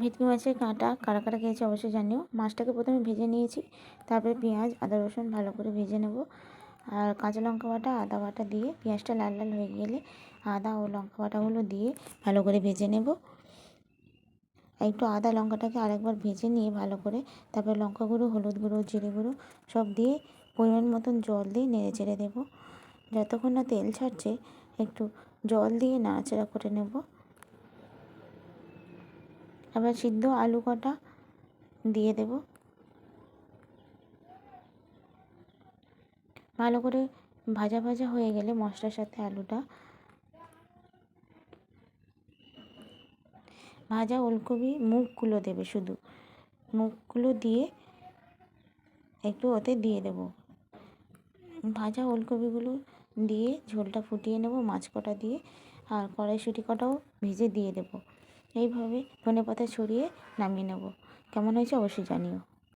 ভেটকি মাছের কাঁটা কারা কারা খেয়েছে অবশ্যই জানিও। মাছটাকে প্রথমে ভেজে নিয়েছি, তারপরে পেঁয়াজ, আদা, রসুন ভালো করে ভেজে নেব। আর কাঁচা লঙ্কা বাটা, আদা বাটা দিয়ে পেঁয়াজটা লাল লাল হয়ে গেলে আদা ও লঙ্কা বাটাগুলো দিয়ে ভালো করে ভেজে নেব। একটু আদা লঙ্কাটাকে আরেকবার ভেজে নিয়ে ভালো করে তারপরে লঙ্কা গুঁড়ো, হলুদ গুঁড়ো, জিরে গুঁড়ো সব দিয়ে পরিমাণ মতন জল দিয়ে নেড়ে চেড়ে দেবো। যতক্ষণ না তেল ছাড়ছে, একটু জল দিয়ে নাড়াচাড়া করে নেব। আবার সিদ্ধ আলু কটা দিয়ে দেব। ভালো করে ভাজা ভাজা হয়ে গেলে মশলার সাথে আলুটা ভাজা ওলকপি মুখগুলো দেবে শুধু। মুখগুলো দিয়ে একটু ওতে দিয়ে দেব। ভাজা ওলকপিগুলো দিয়ে ঝোলটা ফুটিয়ে নেব মাছ কটা দিয়ে আর কড়াইশুঁটি কটাও ভেজে দিয়ে দেব। এইভাবে ধনে পাতা ছড়িয়ে নামিয়ে নেব। কেমন হয়েছে অবশ্যই জানিও।